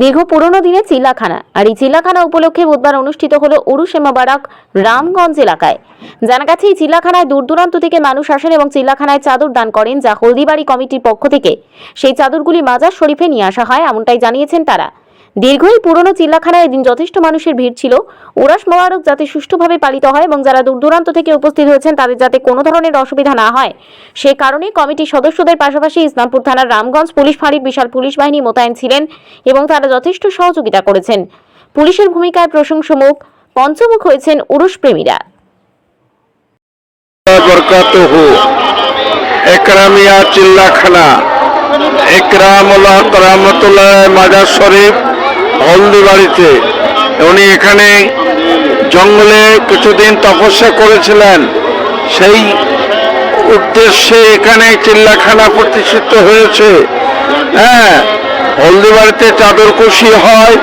দীর্ঘ পুরনো দিনে চিলাখানা। আর এই চিলাখানা উপলক্ষে বুধবার অনুষ্ঠিত হলো উরুসেমাবারাক মোবারক রামগঞ্জ এলাকায়। জানা গেছে, এই চিলাখানায় দূর দূরান্ত থেকে মানুষ আসেন এবং চিলাখানায় চাদর দান করেন, যা হলদিবাড়ি কমিটির পক্ষ থেকে সেই চাদরগুলি মাজার শরীফে নিয়ে আসা হয়, এমনটাই জানিয়েছেন তারা। দীর্ঘ এই পুরনো চিল্লাখানায় এদিন যথেষ্ট মানুষের ভিড় ছিল। উরাস মোবারক যাতে সুষ্ঠুভাবে পালিত হয় এবং যারা দূর দূরান্ত থেকে উপস্থিত হয়েছেন, তাদের যাতে কোনো ধরনের অসুবিধা না হয়। সে কারণে কমিটির সদস্যদের পাশাপাশি ইসলামপুর থানার রামগঞ্জ পুলিশ ফাঁড়ির বিশাল পুলিশ বাহিনী মোতায়েন ছিলেন এবং তারা যথেষ্ট সহযোগিতা করেছেন। পুলিশের ভূমিকায় প্রশংসমুখ পঞ্চমুখ হয়েছেন উরুষ প্রেমীরা। চিল্লাখানা একরামুল্লাহ মাজার শরীফ হলদিবাড়িতে উনি এখানে জঙ্গলে কিছুদিন তপস্যা করেছিলেন। সেই উদ্দেশ্যে এখানে চিল্লাখানা প্রতিষ্ঠিত হয়েছে। হ্যাঁ হলদিবাড়িতে চাদর কুশি হয়।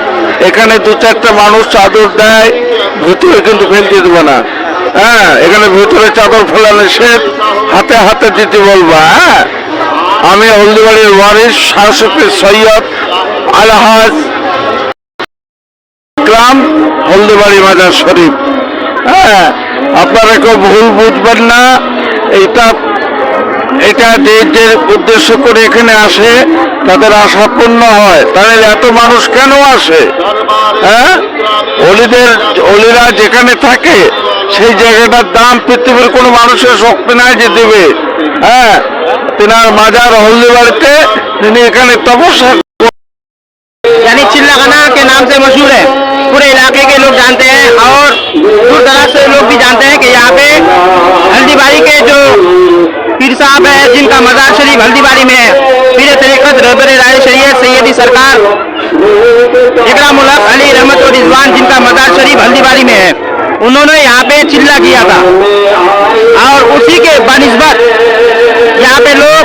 এখানে দু চারটা মানুষ চাদর দেয়। ভিতরে কিন্তু ফেলতে দেবো না। হ্যাঁ এখানে ভিতরে চাদর ফেলা নিষেধ। হাতে হাতে দিতে বলব হ্যাঁ। আমি হলদিবাড়ির ওয়ারিস শাসকের সৈয়দ আলহাজ গ্রাম হলদিবাড়ি মাজার শরীফ। হ্যাঁ আপনারা কেউ ভুল বুঝবেন না এটা এটা যে যে উদ্দেশ্য করে এখানে আসে, তাদের আশা পূর্ণ হয়। তাহলে এত মানুষ কেন আসে? হ্যাঁ অলিদের, অলিরা যেখানে থাকে, সেই জায়গাটার দাম পৃথিবীর কোনো মানুষের শক্তি নাই যে দেবে। হ্যাঁ তেনার মাজার হলদিবাড়িতে, তিনি এখানে তপস্যা চিল্লাখানা কে নাম সে মশহুর হ্যাঁ पूरे इलाके के लोग जानते हैं और दूर दराज से लोग भी जानते हैं कि यहाँ पे हल्दीबाड़ी के जो पीर साहब है, जिनका मजार शरीफ हल्दीबाड़ी में है, पीर तरीकत रहबर राय शरीयत सैयदी सरकार इकराम अली रहमत और रिजवान, जिनका मजार शरीफ हल्दीबाड़ी में है, उन्होंने यहाँ पे चिल्ला किया था। और उसी के बनस्बत यहाँ पे लोग,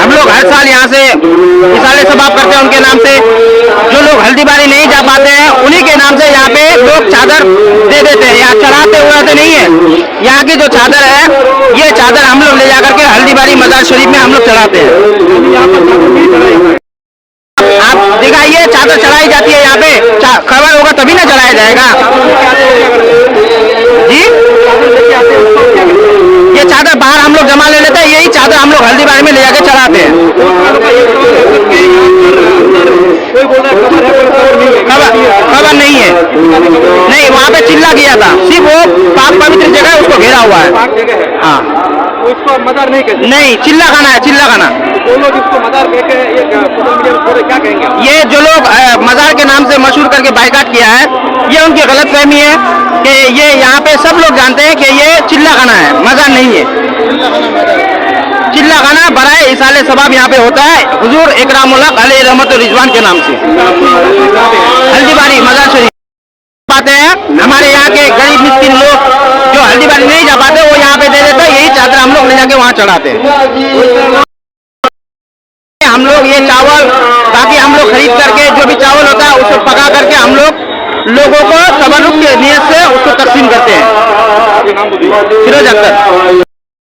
हम लोग हर साल यहाँ से मिसाले सबाब करते हैं, उनके नाम से, जो लोग हल्दीबारी नहीं जा पाते हैं नाम से यहाँ पे लोग चादर दे देते हैं। यहाँ चढ़ाते हुए तो नहीं है। यहाँ की जो चादर है, ये चादर हम लोग ले जाकर के हल्दीबारी मजार शरीफ में हम लोग चढ़ाते हैं। आप दिखाइए, चादर चढ़ाई जाती है यहाँ पे। खबर होगा तभी ना चढ़ाया जाएगा। जी? ये चादर बाहर हम लोग जमा ले लेते हैं, यही चादर हम लोग हल्दीबारी खबर नहीं है। नहीं वहाँ पे चिल्ला किया था। सिर्फ़ वो पाक पवित्र जगह है उसको घेरा हुआ है। हाँ? उसको मदर नहीं कहते? नहीं चिल्ला खाना है चिल्ला खाना। लोग इसको मदर क्या कहेंगे? ये जो लोग मजार के नाम से मशहूर करके बाइकाट किया है ये उनकी गलत फहमी है कि ये यहाँ पे सब लोग जानते हैं कि ये चिल्ला खाना है मजार नहीं है। चिल्ला खाना बराए इसाले सबाब यहाँ पे होता है। हुजूर अली रहमत रिजवान के नाम से। हल्दीबारी मजार शरीफ पाते हैं। हमारे यहाँ के गरीब मिस्किन लोग जो हल्दीबारी नहीं जा पाते, वो यहाँ पे दे देते यही चादर हम लोग ले जाके वहाँ चढ़ाते हैं। हम लोग ये चावल बाकी हम लोग खरीद करके, जो भी चावल होता है उसको पका करके हम लोग लोगों को तबरुक के नियत से उसको तकसीम करते हैं। अख्तर।